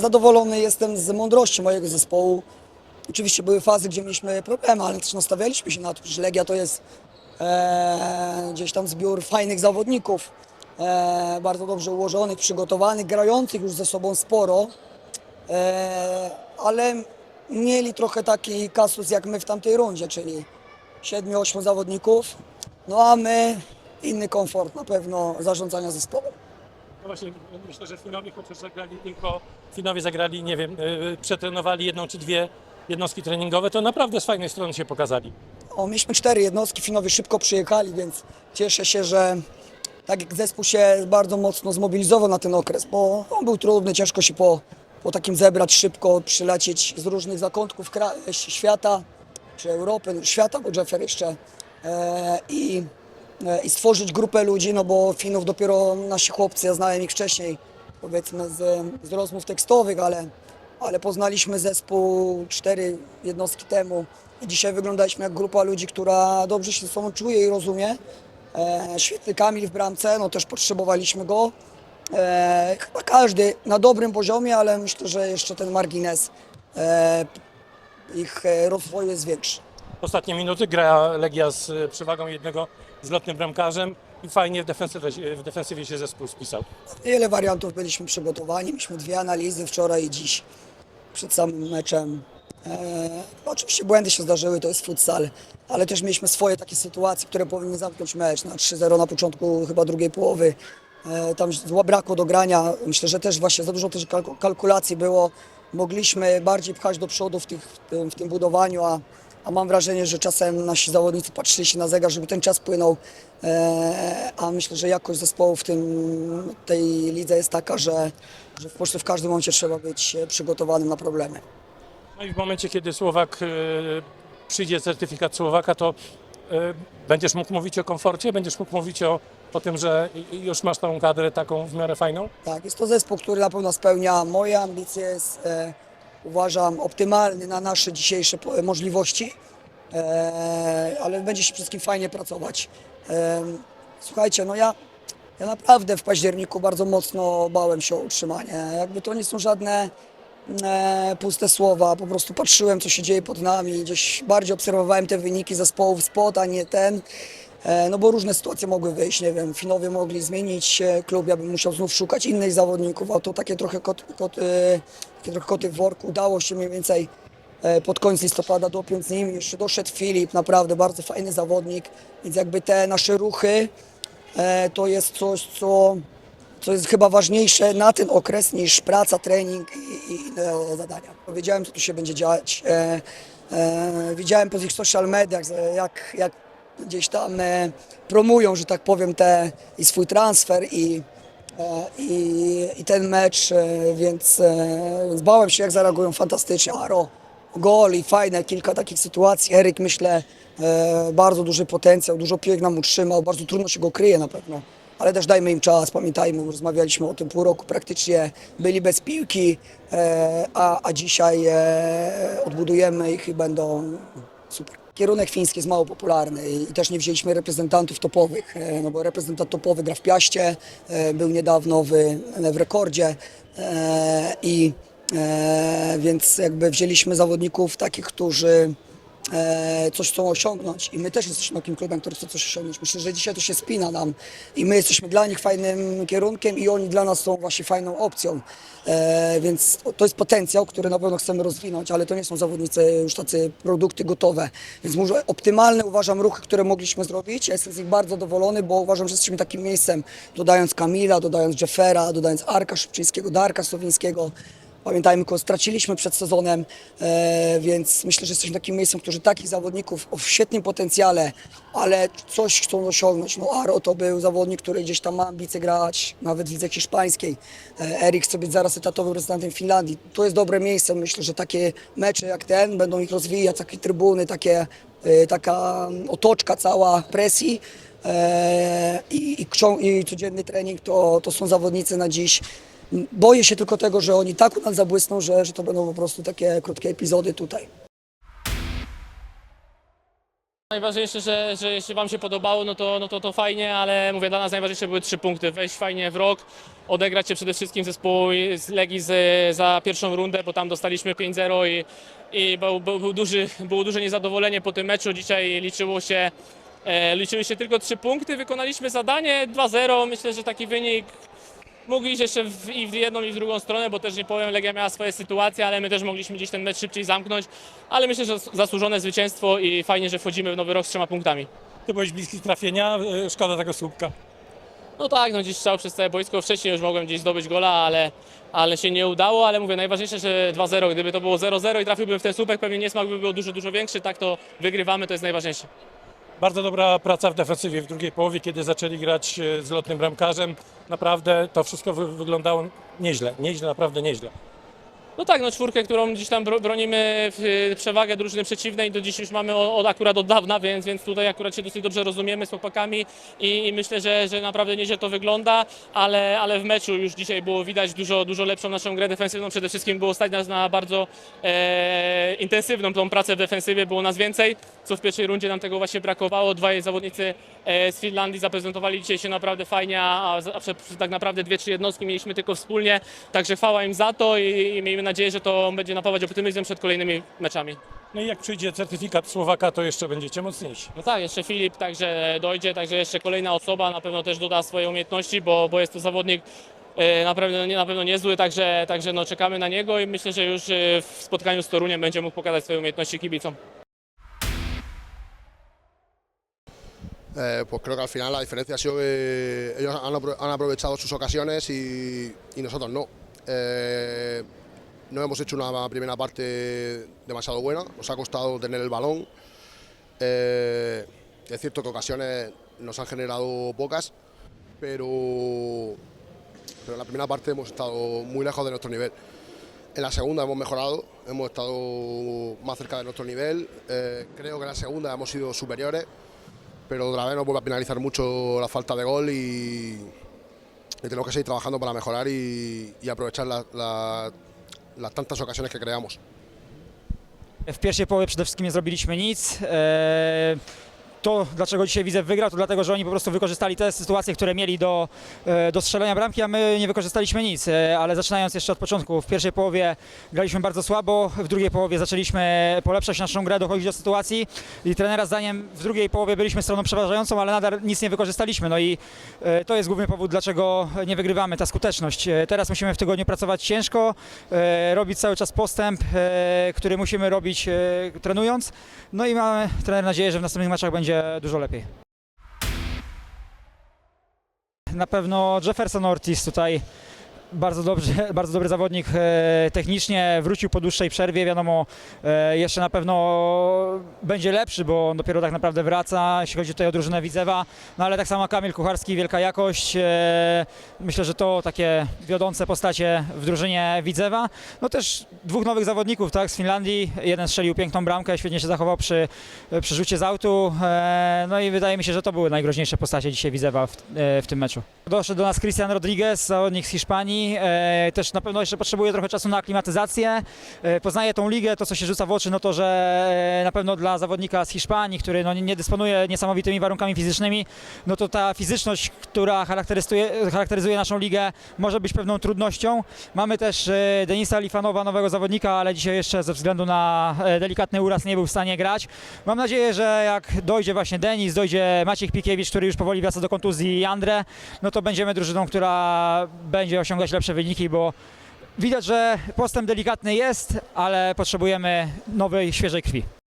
Zadowolony jestem z mądrości mojego zespołu. Oczywiście były fazy, gdzie mieliśmy problemy, ale też nastawialiśmy się na to, że Legia to jest e, gdzieś tam zbiór fajnych zawodników, e, bardzo dobrze ułożonych, przygotowanych, grających już ze sobą sporo, ale mieli trochę taki kasus jak my w tamtej rundzie, czyli 7-8 zawodników, no a my inny komfort na pewno zarządzania zespołem. No właśnie, myślę, że Finowie chociaż zagrali tylko, Finowie zagrali, nie wiem, yy, przetrenowali jedną czy dwie jednostki treningowe, to naprawdę z fajnej strony się pokazali. O, mieliśmy cztery jednostki, Finowie szybko przyjechali, więc cieszę się, że tak jak zespół się bardzo mocno zmobilizował na ten okres, bo on był trudny, ciężko się po, po takim zebrać szybko, przylecieć z różnych zakątków świata, czy Europy, świata, bo Jeffer jeszcze e, i, e, i stworzyć grupę ludzi, no bo Finów dopiero nasi chłopcy, ja znałem ich wcześniej, powiedzmy z, z rozmów tekstowych, ale, ale poznaliśmy zespół cztery jednostki temu i dzisiaj wyglądaliśmy jak grupa ludzi, która dobrze się ze sobą czuje i rozumie. E, świetny Kamil w bramce, no też potrzebowaliśmy go. E, chyba każdy na dobrym poziomie, ale myślę, że jeszcze ten margines e, ich e, rozwoju jest większy. Ostatnie minuty gra Legia z y, przewagą jednego zlotnym bramkarzem i fajnie w defensywie, w defensywie się zespół spisał. Wiele wariantów byliśmy przygotowani. Mieliśmy dwie analizy wczoraj i dziś przed samym meczem. E, oczywiście błędy się zdarzyły, to jest futsal, ale też mieliśmy swoje takie sytuacje, które powinny zamknąć mecz. Na 3-0 na początku chyba drugiej połowy. E, tam brakło do grania. Myślę, że też właśnie za dużo też kalku- kalkulacji było. Mogliśmy bardziej pchać do przodu w, tych, w, tym, budowaniu, a, a mam wrażenie, że czasem nasi zawodnicy patrzyli się na zegar, żeby ten czas płynął. E, a myślę, że jakość zespołu w tym, tej lidze jest taka, że, że po prostu w każdym momencie trzeba być e, przygotowanym na problemy. No i w momencie, kiedy Słowak przyjdzie certyfikat Słowaka, to będziesz mógł mówić o komforcie, będziesz mógł mówić o, o tym, że y- już masz tą kadrę taką w miarę fajną. Tak, jest to zespół, który na pewno spełnia moje ambicje, jest, e, uważam, optymalny na nasze dzisiejsze możliwości, e, ale będzie się wszystkim fajnie pracować. E, słuchajcie, no ja, ja naprawdę w październiku bardzo mocno bałem się o utrzymanie. Jakby to nie są żadne puste słowa, po prostu patrzyłem, co się dzieje pod nami, gdzieś bardziej obserwowałem te wyniki zespołów spot, a nie ten. E, No bo różne sytuacje mogły wyjść, nie wiem, Finowie mogli zmienić e, klub, ja bym musiał znów szukać innych zawodników, a to takie trochę, kot, kot, e, takie trochę koty w worku. Udało się mniej więcej e, pod koniec listopada dopiąć z nim. Jeszcze doszedł Filip, naprawdę bardzo fajny zawodnik, więc jakby te nasze ruchy e, to jest coś, co, co jest chyba ważniejsze na ten okres niż praca, trening i, i inne zadania. Wiedziałem, co tu się będzie dziać. E, e, widziałem po ich social mediach, jak, jak gdzieś tam e, promują, że tak powiem, te, i swój transfer i, e, i, i ten mecz, e, więc, e, więc bałem się, jak zareagują fantastycznie. Aro, gol i fajne, kilka takich sytuacji. Eryk, myślę, e, bardzo duży potencjał, dużo piłek nam utrzymał, bardzo trudno się go kryje na pewno. Ale też dajmy im czas, pamiętajmy, rozmawialiśmy o tym pół roku, praktycznie byli bez piłki, e, a, a dzisiaj e, odbudujemy ich i będą super. Kierunek fiński jest mało popularny i też nie wzięliśmy reprezentantów topowych, e, no bo reprezentant topowy gra w Piaście, był niedawno w, w rekordzie i więc jakby wzięliśmy zawodników takich, którzy coś chcą osiągnąć i my też jesteśmy takim klubem, który chce coś osiągnąć. Myślę, że dzisiaj to się spina nam i my jesteśmy dla nich fajnym kierunkiem i oni dla nas są właśnie fajną opcją. E, więc to jest potencjał, który na pewno chcemy rozwinąć, ale to nie są zawodnicy już tacy produkty gotowe. Więc może optymalne uważam ruchy, które mogliśmy zrobić. Ja jestem z nich bardzo zadowolony, bo uważam, że jesteśmy takim miejscem, dodając Kamila, dodając Jeffera, dodając Arka Szybczyńskiego, Darka Sowińskiego. Pamiętajmy, kogo straciliśmy przed sezonem, e, więc myślę, że jesteśmy takim miejscem, którzy takich zawodników o świetnym potencjale, ale coś chcą osiągnąć. No Aro to był zawodnik, który gdzieś tam ma ambicje grać, nawet w lidze hiszpańskiej. E, Erik chce być zaraz etatowym reprezentantem Finlandii. To jest dobre miejsce. Myślę, że takie mecze jak ten będą ich rozwijać, takie trybuny, takie, e, taka otoczka cała presji. I, i, i codzienny trening to, to są zawodnicy na dziś, boję się tylko tego, że oni tak u nas zabłysną, że, że to będą po prostu takie krótkie epizody tutaj. Najważniejsze, że, że jeśli Wam się podobało, no to, no to to fajnie, ale mówię, dla nas najważniejsze były trzy punkty. Wejść fajnie w rok, odegrać się przede wszystkim zespół z Legii z, za pierwszą rundę, bo tam dostaliśmy 5-0 i, i był, był, był duży, było duże niezadowolenie po tym meczu. Dzisiaj liczyło się, e, liczyły się tylko trzy punkty, wykonaliśmy zadanie 2-0. Myślę, że taki wynik mógł iść jeszcze w, i w jedną i w drugą stronę, bo też nie powiem, Legia miała swoje sytuacje, ale my też mogliśmy gdzieś ten mecz szybciej zamknąć, ale myślę, że zasłużone zwycięstwo i fajnie, że wchodzimy w nowy rok z trzema punktami. Ty byłeś bliski trafienia, e, szkoda tego słupka. No tak, no gdzieś strzał przez całe boisko, wcześniej już mogłem gdzieś zdobyć gola, ale, ale się nie udało, ale mówię, najważniejsze, że 2-0, gdyby to było 0-0 i trafiłbym w ten słupek, pewnie niesmak by był dużo, dużo większy, tak to wygrywamy, to jest najważniejsze. Bardzo dobra praca w defensywie w drugiej połowie, kiedy zaczęli grać e, z lotnym bramkarzem. Naprawdę to wszystko wy wyglądało nieźle, nieźle, naprawdę nieźle. No tak, no czwórkę, którą gdzieś tam bro- bronimy y, przewagę drużyny przeciwnej, do dziś już mamy od, akurat od dawna, więc, więc tutaj akurat się dosyć dobrze rozumiemy z chłopakami i, i myślę, że, że naprawdę nieźle to wygląda, ale, ale w meczu już dzisiaj było widać dużo, dużo lepszą naszą grę defensywną, przede wszystkim było stać nas na bardzo e, intensywną tą pracę w defensywie, było nas więcej, co w pierwszej rundzie nam tego właśnie brakowało, dwaj zawodnicy e, z Finlandii zaprezentowali dzisiaj się naprawdę fajnie, a, a, a tak naprawdę dwie, trzy jednostki mieliśmy tylko wspólnie, także chwała im za to i, i miejmy nadzieję, że to będzie napawać optymizmem przed kolejnymi meczami. No i jak przyjdzie certyfikat Słowaka, to jeszcze będziecie mocniejsi. No tak, jeszcze Filip także dojdzie, także jeszcze kolejna osoba na pewno też doda swoje umiejętności, bo, bo jest to zawodnik e, na pewno, nie- na pewno niezły, także, także no, czekamy na niego i myślę, że już e, w spotkaniu z Toruniem będzie mógł pokazać swoje umiejętności kibicom. Eh, pues creo que al final la diferencia ha sido que ellos han aprovechado sus ocasiones y, y nosotros no. Eh, no hemos hecho una primera parte demasiado buena, nos ha costado tener el balón. Eh, es cierto que ocasiones nos han generado pocas, pero, pero en la primera parte hemos estado muy lejos de nuestro nivel. En la segunda hemos mejorado, hemos estado más cerca de nuestro nivel. Eh, creo que en la segunda hemos sido superiores pero otra vez nos vuelve a penalizar mucho la falta de gol y, y tenemos que seguir trabajando para mejorar y, aprovechar la- las tantas ocasiones que creamos. W pierwszej połowie przede wszystkim nie zrobiliśmy nic. Eee, To, dlaczego dzisiaj Widzew wygrał, to dlatego, że oni po prostu wykorzystali te sytuacje, które mieli do, e, do strzelania bramki, a my nie wykorzystaliśmy nic. E, Ale zaczynając jeszcze od początku, w pierwszej połowie graliśmy bardzo słabo, w drugiej połowie zaczęliśmy polepszać naszą grę, dochodzić do sytuacji i trenera zdaniem w drugiej połowie byliśmy stroną przeważającą, ale nadal nic nie wykorzystaliśmy. No i e, to jest główny powód, dlaczego nie wygrywamy, ta skuteczność. Teraz musimy w tygodniu pracować ciężko, robić cały czas postęp, który musimy robić trenując. No i mamy trener nadzieję, że w następnych meczach będzie dużo lepiej. Na pewno Jefferson Ortiz tutaj bardzo, dobrze, bardzo dobry zawodnik e, technicznie, wrócił po dłuższej przerwie, wiadomo, e, jeszcze na pewno będzie lepszy, bo on dopiero tak naprawdę wraca, jeśli chodzi tutaj o drużynę Widzewa, no ale tak samo Kamil Kucharski, wielka jakość, e, myślę, że to takie wiodące postacie w drużynie Widzewa, no też dwóch nowych zawodników, tak, z Finlandii, jeden strzelił piękną bramkę, świetnie się zachował przy, przy rzucie z autu, no i wydaje mi się, że to były najgroźniejsze postacie dzisiaj Widzewa w, w tym meczu. Doszedł do nas Christian Rodriguez, zawodnik z Hiszpanii, e, też na pewno jeszcze potrzebuje trochę czasu na aklimatyzację, e, poznaje tą ligę, to co się rzuca w oczy, no to, że e, na pewno dla zawodnika z Hiszpanii, który no, nie- nie dysponuje niesamowitymi warunkami fizycznymi, no to ta fizyczność, która charakteryzuje, charakteryzuje naszą ligę, może być pewną trudnością. Mamy też e, Denisa Lifanowa, nowego zawodnika, ale dzisiaj jeszcze ze względu na e, delikatny uraz nie był w stanie grać. Mam nadzieję, że jak dojdzie właśnie Denis, dojdzie Maciek Pikiewicz, który już powoli wraca do kontuzji i Andre, no to będziemy drużyną, która będzie osiągać lepsze wyniki, bo widać, że postęp delikatny jest, ale potrzebujemy nowej, świeżej krwi.